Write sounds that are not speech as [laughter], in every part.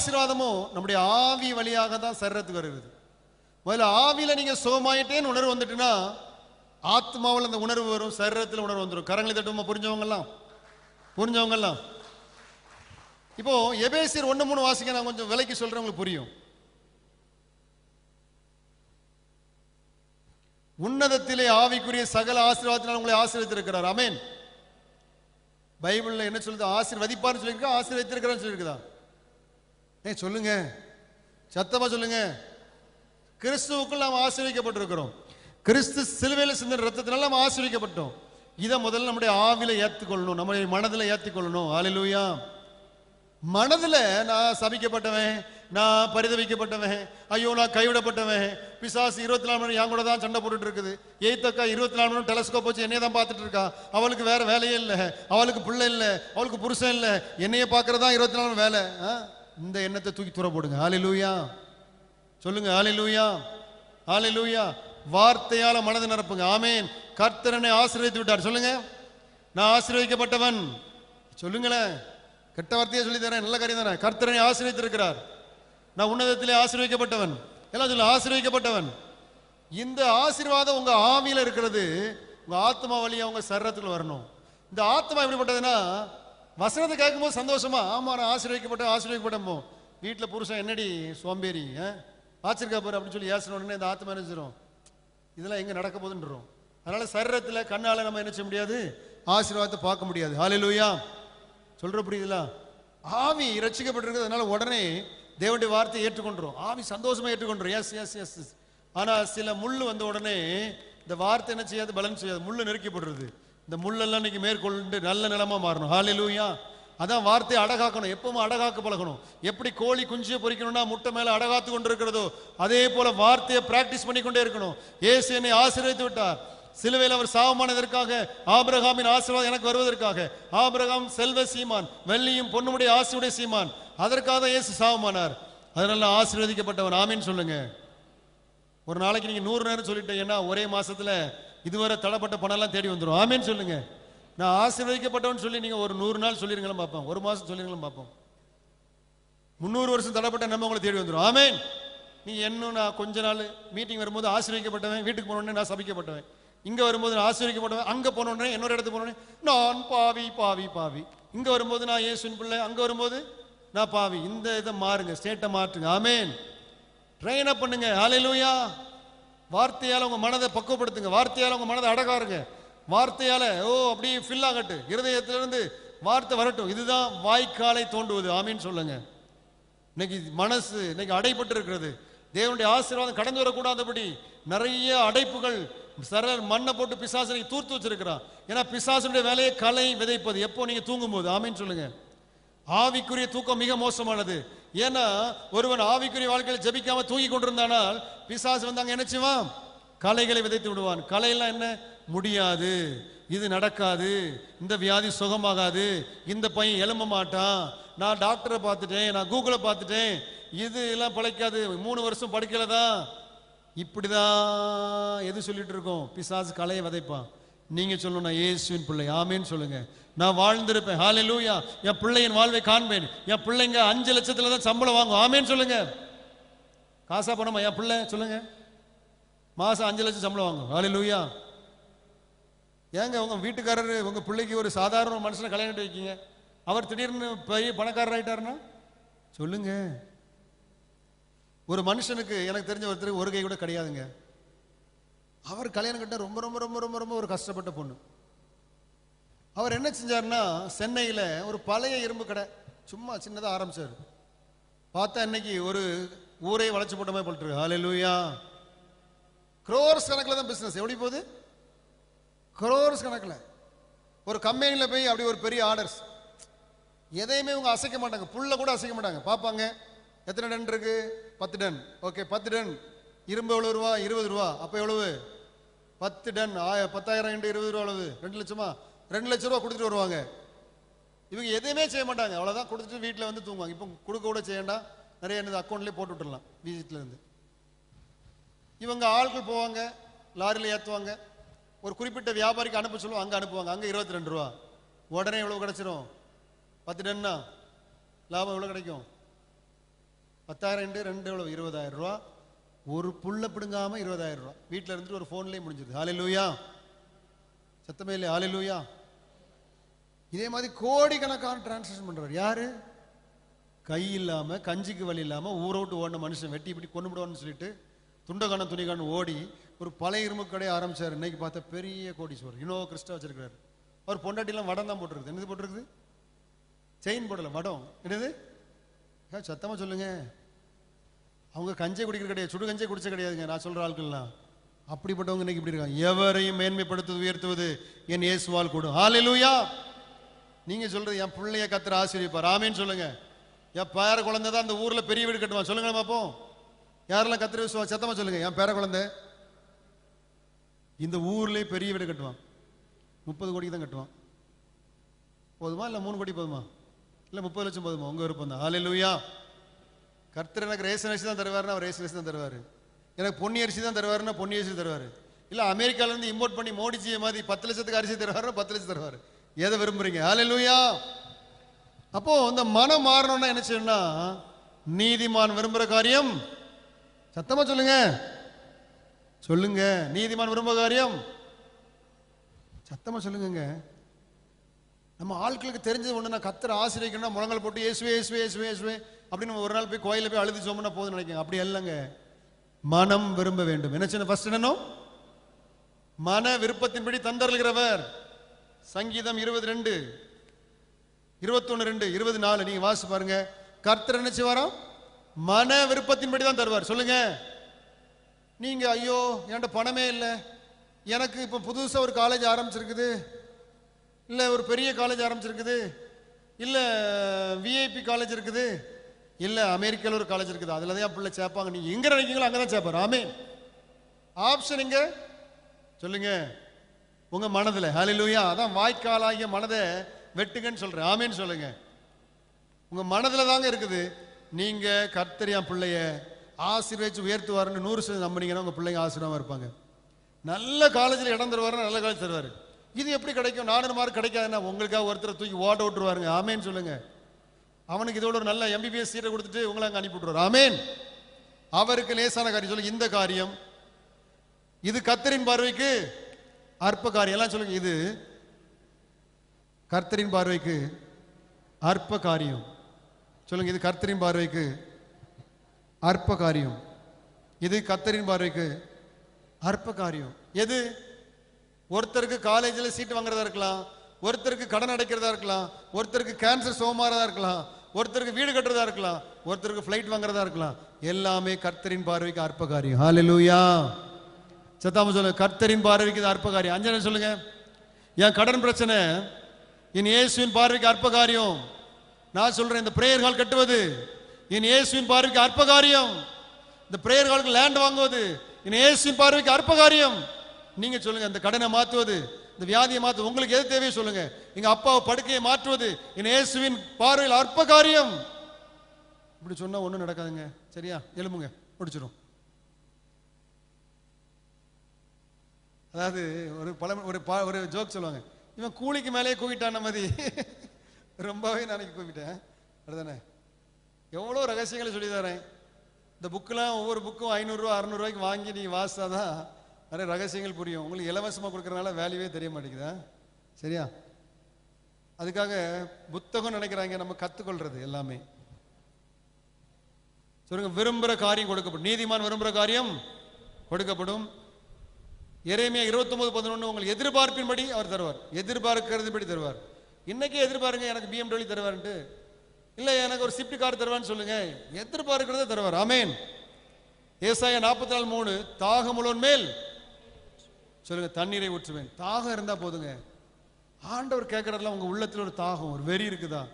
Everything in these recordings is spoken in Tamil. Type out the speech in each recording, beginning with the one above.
ஆசீர்வாதமும் நம்முடைய ஆவி வழியாக தான் சரீரத்துக்கு வருகிறது. முதல்ல ஆவியில நீங்க சுகமாயிட்டேன்னு உணர்வு வந்துட்டுன்னா ஆத்மாவில் அந்த உணர்வு வரும் சரீரத்தில் உணர்வு வந்துடும் கரங்களை தட்டுமா புரிஞ்சவங்கெல்லாம். புரிஞ்சவங்கெல்லாம். இப்போ எபேசியர் ஒண்ணு மூணு வாசிக்க நான் கொஞ்சம் விலைக்கு சொல்றேன் உங்களுக்கு புரியும். உன்னதத்திலே ஆவிக்குரிய சகல ஆசீர்வாதத்தினால் உங்களை ஆசீர்வதித்திருக்கிறார். அமேன் பைபிள்ல என்ன சொல்லுது? ஆசீர்வதிப்பார்னு சொல்லியிருக்கா? ஆசீர்வதித்திருக்கிறான்னு சொல்லியிருக்குதா? ஏ சொல்லுங்க. சத்தமா சொல்லுங்க. கிறிஸ்துவுக்குள் நாம் ஆசீர்விக்கப்பட்டிருக்கிறோம். கிறிஸ்து சிலுவையில் சிந்தின ரத்தத்தினால நாம் ஆசீர்விக்கப்பட்டோம். இதை முதல்ல நம்முடைய ஆவில ஏற்றுக்கொள்ளணும் நம்முடைய மனதில் ஏற்றுக்கொள்ளணும் ஆலிலூயா மனதில் நான் சபிக்கப்பட்டவன் நான் பரிதவிக்கப்பட்டவன் ஐயோ நான் கைவிடப்பட்டவன். பிசாசு இருபத்தி நாலு மணி என் கூட தான் சண்டை போட்டுட்டு இருக்குது. எய்த்தக்கா இருபத்தி நாலு மணி டெலஸ்கோப் வச்சு என்னைய தான் பார்த்துட்டு இருக்கா? அவளுக்கு வேற வேலையே இல்லை. அவளுக்கு பிள்ளை இல்லை. அவளுக்கு புருஷன் இல்லை. என்னைய பார்க்கறதான் இருபத்தி நாலு மணி வேலை. ஆ? இந்த எண்ணத்தை தூக்கி தூர போடுங்க. ஹalleluya சொல்லுங்க ஹalleluya லூயா வார்த்தையால மனதை நிரப்புங்க. ஆமேன் கர்த்தரனை ஆசீர்வதித்து விட்டார். சொல்லுங்க. நான் ஆசீர்வதிக்கப்பட்டவன். சொல்லுங்களேன். கெட்ட வார்த்தையை சொல்லி தரேன். நல்ல காரியம் தானே. கர்த்தரனை ஆசீர்வதித்திருக்கிறார். நான் உன்னதத்திலே ஆசீர்வதிக்கப்பட்டவன். எல்லாம் சொல்ல ஆசீர்வதிக்கப்பட்டவன். இந்த ஆசீர்வாதம் உங்க ஆவியில இருக்கிறது. உங்க ஆத்மா வழியா உங்க சரீரத்துல வரணும். இந்த ஆத்மா எப்படிப்பட்டதுன்னா வசனத்தை கேட்கும்போது சந்தோஷமா? ஆமா நான் ஆசீர்வதிக்கப்பட்டேன் ஆசீர்வதிக்கப்பட்டமோ வீட்டில் புருஷன் என்னடி சோம்பேறி வாச்சிருக்கா பாரு அப்படின்னு சொல்லி ஏசின உடனே இந்த ஆத்மா என்ன இதெல்லாம் எங்கே நடக்க போகுதுன்றோம். அதனால சரீரத்தில் கண்ணால் நம்ம என்ன செய்ய முடியாது? ஆசீர்வாதத்தை பார்க்க முடியாது. ஹாலிலூயா சொல்கிற புரியுதுல? ஆவி ரட்சிக்கப்பட்டிருக்கிறது அதனால் உடனே தேவனுடைய வார்த்தையை ஏற்றுக்கொண்டுரும் ஆவி சந்தோஷமாக ஏற்றுக்கொண்டுரும் எஸ் எஸ் எஸ் ஆனால் சில முள் வந்த உடனே இந்த வார்த்தை என்ன செய்யாது? பலன் செய்யாது. முள் நெருக்கப்படுறது இந்த முள்ளெல்லாம் இன்னைக்கு மேற்கொண்டு நல்ல நிலமா மாறணும். ஹாலிலூயா அதான் வார்த்தையை அடகாக்கணும். எப்பவும் அடகாக்க பழகணும். எப்படி கோழி குஞ்சியை பொறிக்கணும்னா முட்டை மேலே அடகாத்து கொண்டு இருக்கிறதோ அதே போல வார்த்தையை பிராக்டிஸ் பண்ணிக்கொண்டே இருக்கணும். ஏசு என்னை ஆசீர்வதித்து விட்டார். சிலுவையில் அவர் சாவமானதற்காக ஆபிரகாமின் ஆசீர்வாதம் எனக்கு வருவதற்காக. ஆபிரகாம் செல்வ சீமான் வெள்ளியும் பொண்ணுடைய ஆசையுடைய சீமான். அதற்காக தான் இயேசு சாவமானார். அதனால ஆசீர்வதிக்கப்பட்டவன். ஆமின்னு சொல்லுங்க. ஒரு நாளைக்கு நீங்கள் நூறு நேரம் சொல்லிட்டீங்கன்னா ஒரே மாசத்துல இதுவரை தடைப்பட்ட பணம்லாம் தேடி வந்துடும் ஆமேன்னு சொல்லுங்க. நான் ஆசீர்வதிக்கப்பட்டவன் சொல்லி நீங்க ஒரு நூறு நாள் சொல்லிருங்களும் பார்ப்போம். ஒரு மாசம் சொல்லிருங்களும் பார்ப்போம். முந்நூறு வருஷம் தடைப்பட்ட நம்ம உங்களை தேடி வந்துடும் ஆமேன். நீ என்ன நான் கொஞ்ச நாள் மீட்டிங் வரும்போது ஆசீர்வதிக்கப்பட்டவன் வீட்டுக்கு போனோடனே நான் சபிக்கப்பட்டவன். இங்க வரும்போது நான் ஆசீர்வதிக்கப்பட்டவன் அங்க போனோடனே என்னோட இன்னொரு இடத்துக்கு போனோடனே நான் பாவி பாவி பாவி. இங்க வரும்போது நான் ஏசுவின் பிள்ளை அங்க வரும்போது நான் பாவி. இந்த இதை மாறுங்க ஸ்டேட்டை மாற்றுங்க. ஆமேன். ட்ரெயின் அப் பண்ணுங்க. ஹalleluya வார்த்தையால் உங்கள் மனதை பக்குவப்படுத்துங்க. வார்த்தையால் உங்கள் மனதை அடகாருங்க வார்த்தையால் ஓ அப்படியே ஃபில் ஆகட்டு. இருதயத்திலிருந்து வார்த்தை வரட்டும். இதுதான் வாய்க்காலை தோண்டுவது. ஆமின்னு சொல்லுங்க. இன்னைக்கு மனசு இன்னைக்கு அடைபட்டு இருக்கிறது தேவனுடைய ஆசீர்வாதம் கடந்து வரக்கூடாதபடி நிறைய அடைப்புகள் சர மண்ணை போட்டு பிசாசனை தூர்த்து வச்சிருக்கிறான். ஏன்னா பிசாசனுடைய வேலையை கலை விதைப்பது. எப்போ நீங்கள் தூங்கும்போது? ஆமின்னு சொல்லுங்க. ஆவிக்குரிய தூக்கம் மிக மோசமானது. ஏன்னா ஒருவன் ஆவிக்குரிய வாழ்க்கையில் ஜபிக்காம தூங்கி கொண்டிருந்தானால் பிசாசு வந்து அங்கே என்ன கலைகளை விதைத்து விடுவான். கலையெல்லாம் என்ன? முடியாது. இது நடக்காது. இந்த வியாதி சுகமாகாது. இந்த பையன் எழும்ப மாட்டான். நான் டாக்டரை பார்த்துட்டேன். நான் கூகுளை பார்த்துட்டேன். இது எல்லாம் பழைக்காது. மூணு வருஷம் படிக்கல தான். இப்படிதான் எது சொல்லிட்டு இருக்கோம்? பிசாசு கலையை விதைப்பான். நீங்க சொல்லணும் நான் இயேசுவின் பிள்ளை. ஆமேன்னு சொல்லுங்க. நான் வாழ்ந்திருப்பேன். லூயா என் பிள்ளையின் வாழ்வை காண்பேன். என் பிள்ளைங்க அஞ்சு லட்சத்தில் தான் சம்பளம் வாங்கும். ஆமேன்னு சொல்லுங்க. காசா பணமா? என் பிள்ளை சொல்லுங்க. மாதம் அஞ்சு லட்சம் சம்பளம் வாங்கும். ஹாலே லூயா ஏங்க உங்க வீட்டுக்காரர் உங்க பிள்ளைக்கு ஒரு சாதாரண ஒரு மனுஷனை கல்யாணம் வைக்கீங்க. அவர் திடீர்னு பெரிய பணக்காரர் ஆயிட்டாருன்னா? சொல்லுங்க. ஒரு மனுஷனுக்கு எனக்கு தெரிஞ்ச ஒருத்தருக்கு ஒரு கை கூட கிடையாதுங்க. அவர் கல்யாணம் கட்ட ரொம்ப ரொம்ப ரொம்ப ரொம்ப ரொம்ப ஒரு கஷ்டப்பட்ட பொண்ணு. அவர் என்ன செஞ்சாருன்னா சென்னையில் ஒரு பழைய இரும்பு கடை சும்மா சின்னதாக ஆரம்பிச்சார். பார்த்தா இன்னைக்கு ஒரு ஊரே வளைச்சு போட்ட மாதிரி போட்டுரு ஹalleluya. க்ரோர்ஸ் கணக்கில் தான் பிஸ்னஸ் எப்படி போகுது? க்ரோர்ஸ் கணக்கில். ஒரு கம்பெனியில் போய் அப்படி ஒரு பெரிய ஆர்டர்ஸ் எதையுமே இவங்க அசைக்க மாட்டாங்க. புல்ல கூட அசைக்க மாட்டாங்க. பார்ப்பாங்க. எத்தனை டன் இருக்கு? பத்து டன். ஓகே பத்து டன். இரும்பு எவ்வளோ ரூபா? இருபது ரூபா. அப்போ எவ்வளவு? பத்து டன். ஆய பத்தாயிரம் இன்ட்டு இருபது ரூபா எவ்வளவு? ரெண்டு லட்சமா? ரெண்டு லட்ச ரூபா கொடுத்துட்டு வருவாங்க. இவங்க எதுவுமே செய்ய மாட்டாங்க. அவ்வளோதான் கொடுத்துட்டு வீட்டில் வந்து தூங்குவாங்க. இப்போ கொடுக்க கூட செய்யண்டா நிறைய என்னது அக்கௌண்ட்லேயே போட்டு விட்டுடலாம் வீட்டில் இருந்து. இவங்க ஆட்கள் போவாங்க லாரியில் ஏற்றுவாங்க ஒரு குறிப்பிட்ட வியாபாரிக்கு அனுப்ப சொல்லுவோம் அங்கே அனுப்புவாங்க. அங்கே இருபத்தி ரெண்டு ரூபா. உடனே எவ்வளோ கிடச்சிரும்? பத்து டன்னா. லாபம் எவ்வளோ கிடைக்கும்? பத்தாயிரம் ரெண்டு ரெண்டு எவ்வளோ இருபதாயிரம் ரூபா. ஒரு புல்ல பிடுங்காமல் இருபதாயிரம் ரூபா. வீட்டில் இருந்துட்டு ஒரு ஃபோன்லேயே முடிஞ்சிருது. ஹாலே லூயா சத்தமே இல்லையா. ஹாலே லூயா இதே மாதிரி கோடிக்கணக்கான டிரான்சாக்ஷன் பண்றாரு யாரு? கை இல்லாம கஞ்சிக்கு வழி இல்லாம ஊரை விட்டு ஓடின மனுஷன் வெட்டி இப்படி கொண்டு விடுவான்னு சொல்லிட்டு துண்டகான துணிகான ஓடி ஒரு பழைய இரும்பு கடையை ஆரம்பிச்சாரு. இன்னைக்கு பார்த்தா பெரிய கோடீஸ்வரர். இன்னோ கிறிஸ்டா வச்சிருக்காரு அவர் பொண்டாட்டிலாம் வடம் தான் போட்டிருக்குது. என்னது போட்டிருக்குது? செயின் போடல வடம். என்னது? ஏன் சத்தமா சொல்லுங்க. அவங்க கஞ்சை குடிக்கிற கிடையாது சுடு கஞ்சை குடிச்ச கிடையாதுங்க. நான் சொல்ற ஆட்கள்லாம். அப்படிப்பட்டவங்க இன்னைக்கு இப்படி இருக்காங்க. எவரையும் மேன்மைப்படுத்துவது உயர்த்துவது என் இயேசுவால் கூடும். ஆலிலூயா நீங்க சொல்றது என் பிள்ளைய கத்துற ஆசீர்வதிப்பார். ஆமேன்னு சொல்லுங்க. என் பேர குழந்தை தான் அந்த ஊர்ல பெரிய வீடு கட்டுவான். சொல்லுங்க பாப்போம். யாரெல்லாம் கத்திர விசுவா சத்தமா சொல்லுங்க. என் பேர குழந்தை. இந்த ஊர்லயே பெரிய வீடு கட்டுவான். முப்பது கோடிக்கு தான் கட்டுவான். போதுமா? இல்ல மூணு கோடி போதுமா? இல்ல முப்பது லட்சம் போதுமா? உங்க விருப்பம் தான். ஹalleluya கர்த்தர் எனக்கு ரேஷன் அரிசி தான் தருவாருன்னா அவர் ரேஷன் அரிசி தான் தருவாரு. எனக்கு பொன்னி அரிசி தான் தருவாருன்னா பொன்னி அரிசி தருவாரு. இல்ல அமெரிக்கால இருந்து இம்போர்ட் பண்ணி மோடிஜி மாதிரி பத்து லட்சத்துக்கு அரிசி தருவாருன்னா பத்து லட்சம் தருவாரு. எதை விரும்புறீங்க? லூயா அப்போ இந்த மனம் மாறணும்னா என்ன செய்யணும்னா நீதிமான் விரும்புகிற காரியம் சத்தமா சொல்லுங்க. சொல்லுங்க. நீதிமான் விரும்புற காரியம் சத்தமா சொல்லுங்கங்க. நம்ம ஆட்களுக்கு தெரிஞ்சது ஒன்று நான் கத்திர ஆசிரியக்கணும்னா முழங்கல் போட்டு ஏசுவே ஏசுவே ஏசுவே ஏசுவே அப்படின்னு நம்ம ஒரு நாள் போய் கோயிலில் போய் அழுது சோமனா போதும் நினைக்கிறேன் அப்படி இல்லைங்க மனம் விரும்ப வேண்டும். என்ன சொன்ன ஃபர்ஸ்ட் என்னனோ மன விருப்பத்தின்படி தந்தருகிறவர் சங்கீதம் இருபது ரெண்டு இருபத்தொன்னு ரெண்டு இருபது நாலு நீங்க வாசி பாருங்க. கர்த்தர் என்ன செய்வாராம் மன விருப்பத்தின்படி தான் தருவார். சொல்லுங்க. நீங்க ஐயோ என்கிட்ட பணமே இல்லை. எனக்கு இப்போ புதுசாக ஒரு காலேஜ் ஆரம்பிச்சிருக்குது. இல்லை ஒரு பெரிய காலேஜ் ஆரம்பிச்சிருக்குது. இல்லை விஐபி காலேஜ் இருக்குது. இல்லை அமெரிக்கால ஒரு காலேஜ் இருக்குது. அதில் தான் பிள்ளை சேர்ப்பாங்க. நீங்கள் எங்கே நினைக்கிறீங்களோ அங்கதான் சேர்ப்பார். ஆமே ஆப்ஷன் எங்கே? சொல்லுங்கள் உங்க மனதில். ஹலிலூயா அதான் வாய்க்காலாகிய மனதை வெட்டுங்கன்னு சொல்றேன். ஆமேன்னு சொல்லுங்க. உங்க மனதில் தாங்க இருக்குது. நீங்க கர்த்தர் பிள்ளைய ஆசீர்வச்சு உயர்த்துவாருன்னு நூறு சதவீதம் நம்பினீங்கன்னா உங்க பிள்ளைங்க ஆசீர்வாதமா இருப்பாங்க. நல்ல காலேஜில் இடம் தருவாரு நல்ல காலேஜ் தருவார். இது எப்படி கிடைக்கும்? நானூறு மார்க் கிடைக்காதுன்னா உங்களுக்காக ஒருத்தரை தூக்கி ஓட்ட விட்டுருவாருங்க. ஆமேன்னு சொல்லுங்க. அவனுக்கு இதோட ஒரு நல்ல எம்பிபிஎஸ் சீட்டை கொடுத்துட்டு உங்களை அங்கே அனுப்பி விட்டுருவாரு. ஆமேன். அவருக்கு லேசான காரியம். சொல்லுங்க இந்த காரியம். இது கத்தரின் பார்வைக்கு அற்ப காரியம் எல்லாம் சொல்லுங்க இது கர்த்தரின் பார்வைக்கு அற்ப காரியம் சொல்லுங்க இது கர்த்தரின் பார்வைக்கு அற்ப காரியம் இது கர்த்தரின் பார்வைக்கு அற்ப காரியம் எது? ஒருத்தருக்கு காலேஜில் சீட் வாங்குறதா இருக்கலாம் ஒருத்தருக்கு கடன் அடைக்கிறதா இருக்கலாம் ஒருத்தருக்கு கேன்சர் சோமாரதா இருக்கலாம் ஒருத்தருக்கு வீடு கட்டுறதா இருக்கலாம் ஒருத்தருக்கு ஃப்ளைட் வாங்குறதா இருக்கலாம் எல்லாமே கர்த்தரின் பார்வைக்கு அற்ப காரியம் ஹalleluya சத்தாம சொல்லுங்க கர்த்தரின் பார்வைக்கு இது அற்ப காரியம் அஞ்சனை சொல்லுங்க. என் கடன் பிரச்சனை என் இயேசுவின் பார்வைக்கு அற்ப காரியம் நான் சொல்றேன் இந்த பிரேயர் ஹால் கட்டுவது என் இயேசுவின் பார்வைக்கு அற்ப காரியம் இந்த பிரேயர் ஹாலுக்கு லேண்ட் வாங்குவது என் இயேசுவின் பார்வைக்கு அற்ப காரியம் நீங்க சொல்லுங்க இந்த கடனை மாற்றுவது இந்த வியாதியை மாற்று உங்களுக்கு எது தேவையோ சொல்லுங்க. எங்க அப்பாவை படுக்கையை மாற்றுவது என் இயேசுவின் பார்வையில் அற்ப காரியம் இப்படி சொன்னா ஒன்றும் நடக்காதுங்க. சரியா? எலும்புங்க முடிச்சிடும் அதாவது ஒரு பழ ஒரு பா- ஒரு ஜோக் சொல்லுவாங்க. இவன் கூலிக்கு மேலேயே கூவிட்டான மாதிரி ரொம்பவே நாளைக்கு கூவிட்டேன் அதுதானே எவ்வளோ ரகசியங்களை சொல்லி தரேன். இந்த புக்கெலாம் ஒவ்வொரு புக்கும் ஐநூறுரூவா அறநூறுவாய்க்கு வாங்கி நீங்கள் வாசித்தாதான் நிறைய ரகசியங்கள் புரியும். உங்களுக்கு இலவசமாக கொடுக்குறனால வேல்யூவே தெரிய மாட்டேங்குதா? சரியா? அதுக்காக புத்தகம் நினைக்கிறாங்க நம்ம கற்றுக்கொள்றது எல்லாமே. சொல்லுங்க விரும்புகிற காரியம் கொடுக்கப்படும். நீதிமான் விரும்புகிற காரியம் கொடுக்கப்படும். எரேமியா இருபத்தொன்பது பதினொன்று உங்களுக்கு எதிர்பார்ப்பின்படி அவர் தருவார். எதிர்பார்க்கிறதுபடி தருவார். இன்னைக்கே எதிர்பாருங்க எனக்கு பிஎம்டபிள்யூ தருவார்ன்ட்டு. இல்லை எனக்கு ஒரு ஸ்விஃப்ட் கார் தருவான்னு சொல்லுங்க. எதிர்பார்க்கிறத தருவார். ஆமேன். ஏசாய நாற்பத்தி நாலு மூணு தாகமுள்ளவன் மேல். சொல்லுங்க தண்ணீரை ஊற்றுவேன். தாகம் இருந்தா போதுங்க. ஆண்டவர் கேட்கறதுலாம் உங்க உள்ளத்தில் ஒரு தாகம் ஒரு வெறி இருக்குதா?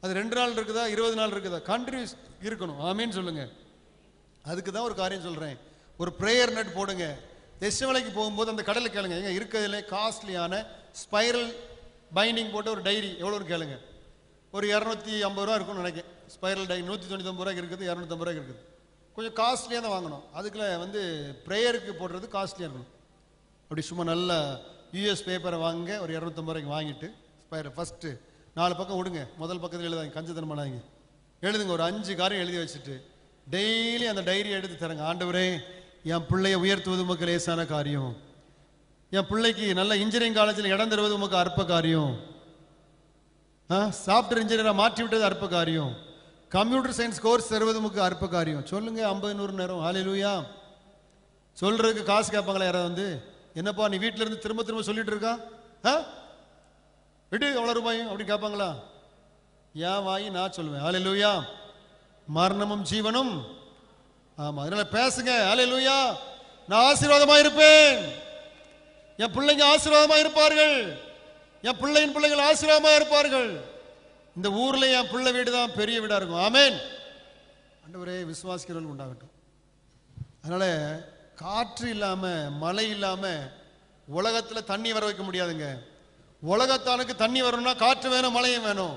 அது ரெண்டு நாள் இருக்குதா? இருபது நாள் இருக்குதா? கண்டினியூஸ் இருக்கணும். ஆமேன்னு சொல்லுங்க. அதுக்கு தான் ஒரு காரியம் சொல்றேன். ஒரு ப்ரேயர் நட் போடுங்க. தெசமலைக்கு போகும்போது அந்த கடலை கேளுங்க. எங்க இருக்கிறதுல காஸ்ட்லியான ஸ்பைரல் பைண்டிங் போட்டு ஒரு டைரி எவ்வளோன்னு கேளுங்க. ஒரு இரநூத்தி ஐம்பது ரூபா இருக்கும்னு நினைக்கிறேன். ஸ்பைரல் டைரி நூற்றி தொண்ணூத்தொம்பது ரூபாய்க்கு இருக்குது இரநூத்தம்பது ரூபாய்க்கு இருக்குது. கொஞ்சம் காஸ்ட்லியாக தான் வாங்கணும். அதுக்குள்ள வந்து ப்ரேயருக்கு போடுறது காஸ்ட்லியாக இருக்கணும். அப்படி சும்மா நல்ல யூஎஸ் பேப்பரை வாங்க ஒரு இரநூத்தம்பது ரூபாய்க்கு வாங்கிட்டு ஸ்பைரல் ஃபஸ்ட்டு நாலு பக்கம் விடுங்க. முதல் பக்கத்தில் எழுதாங்க கஞ்சத்தனம் பண்ணாதீங்க எழுதுங்க ஒரு அஞ்சு காரியம் எழுதி வச்சுட்டு டெய்லி அந்த டைரி எடுத்து தரங்க. ஆண்டவரே என் பிள்ளைய உயர்த்துவது உமக்கு லேசான காரியம். என் பிள்ளைக்கு நல்ல இன்ஜினியரிங் காலேஜில் இடம் தருவது உமக்கு அற்ப காரியம். சாஃப்ட்வேர் இன்ஜினியராக மாற்றி விட்டது அற்ப காரியம். கம்ப்யூட்டர் சயின்ஸ் கோர்ஸ் தருவது உமக்கு அற்ப காரியம். சொல்லுங்க ஐம்பது நூறு நேரம். ஹாலிலூயா சொல்றதுக்கு காசு கேட்பாங்களா யாராவது வந்து? என்னப்பா நீ வீட்டில இருந்து திரும்ப திரும்ப சொல்லிட்டு இருக்கா? ஆ? விடு எவ்வளோ ரூபாயும் அப்படின்னு கேட்பாங்களா? ஏன் வாயி நான் சொல்லுவேன் ஹாலிலூயா மரணமும் ஜீவனும் ஆமாம் அதனால பேசுங்க. ஹalleluya நான் ஆசீர்வாதமாக இருப்பேன். என் பிள்ளைங்க ஆசீர்வாதமாக இருப்பார்கள். என் பிள்ளையின் பிள்ளைகள் ஆசீர்வாதமாக இருப்பார்கள். இந்த ஊரில் என் பிள்ளை வீடு தான் பெரிய வீடாக இருக்கும். ஆமேன் அண்டவரே விசுவாசிக்கிறவர்கள் உண்டாகட்டும். அதனால் காற்று இல்லாமல் மழை இல்லாமல் உலகத்தில் தண்ணி வர வைக்க முடியாதுங்க. உலகத்தானுக்கு தண்ணி வரணும்னா காற்று வேணும் மழையும் வேணும்.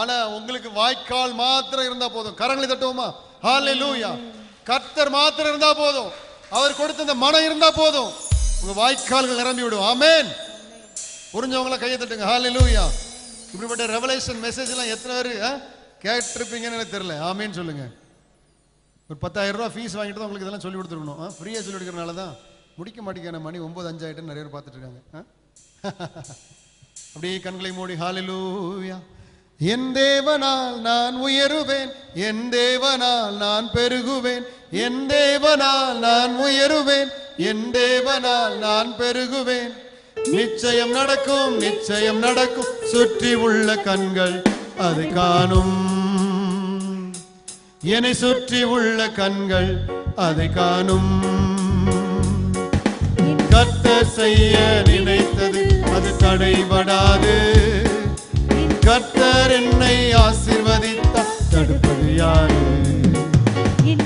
ஆனால் உங்களுக்கு வாய்க்கால் மாத்திரம் இருந்தால் போதும். கரங்களை தட்டுவோமா? ஹalleluya கர்த்தர் மாத்திரம் இருந்தா போதும். அவர் கொடுத்த இந்த மனம் இருந்தா போதும். உங்க வாய்க்கால்கள் நிரம்பி விடும். ஆமேன். புரிஞ்சவங்கள கையை தட்டுங்க. ஹாலி லூயா இப்படிப்பட்ட ரெவலேஷன் மெசேஜ் எல்லாம் எத்தனை பேர் கேட்டிருப்பீங்கன்னு எனக்கு தெரியல. ஆமேன்னு சொல்லுங்க. ஒரு பத்தாயிரம் ரூபா ஃபீஸ் வாங்கிட்டு தான் உங்களுக்கு இதெல்லாம் சொல்லி கொடுத்துருக்கணும். ஃப்ரீயாக சொல்லி கொடுக்கறனால தான் முடிக்க மாட்டேங்கிற மணி ஒம்பது அஞ்சாயிட்டு நிறைய பேர் பார்த்துட்டு இருக்காங்க. [laughs] அப்படியே கண்களை மூடி. ஹாலிலூயா என் தேவனால் நான் உயருவேன் என் தேவனால் நான் பெருகுவேன் என் தேவனால் நான் உயருவேன் என் தேவனால் நான் பெருகுவேன். நிச்சயம் நடக்கும் நிச்சயம் நடக்கும் சுற்றி உள்ள கண்கள் அது காணும். என்னை சுற்றி உள்ள கண்கள் அதை காணும். கத்த செய்ய நினைத்தது அது தடைபடாது. கர்த்தர் என்னை ஆசிர்வதித்தார். தடுப்பது யாரு?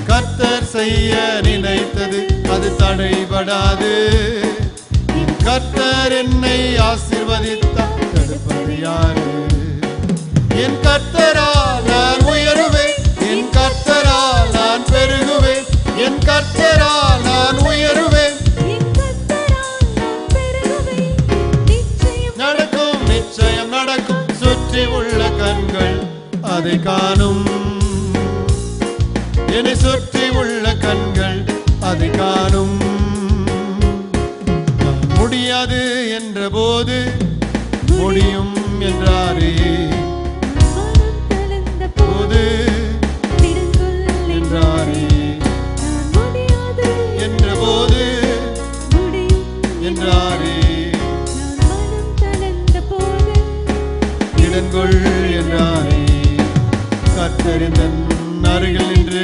கர்த்தர் செய்ய நினைத்தது அது தடைபடாது. கர்த்தர் என்னை ஆசிர்வதித்தார். தடுப்பது யாரு? என் கர்த்தரால் நான் உயருவேன் என் கர்த்தரால் நான் பெருகுவேன் என் கர்த்தரால் நான் உயருவேன். அதை காணும். என்னை சுற்றி உள்ள கண்கள் அதை காணும். முடியாது என்ற போது முடியும் என்றாரே. போது என்றாரே. என்ற போது என்றாரே. இடங்கொள் என்றாரே. கத்தறிந்தன் அருகில் நின்று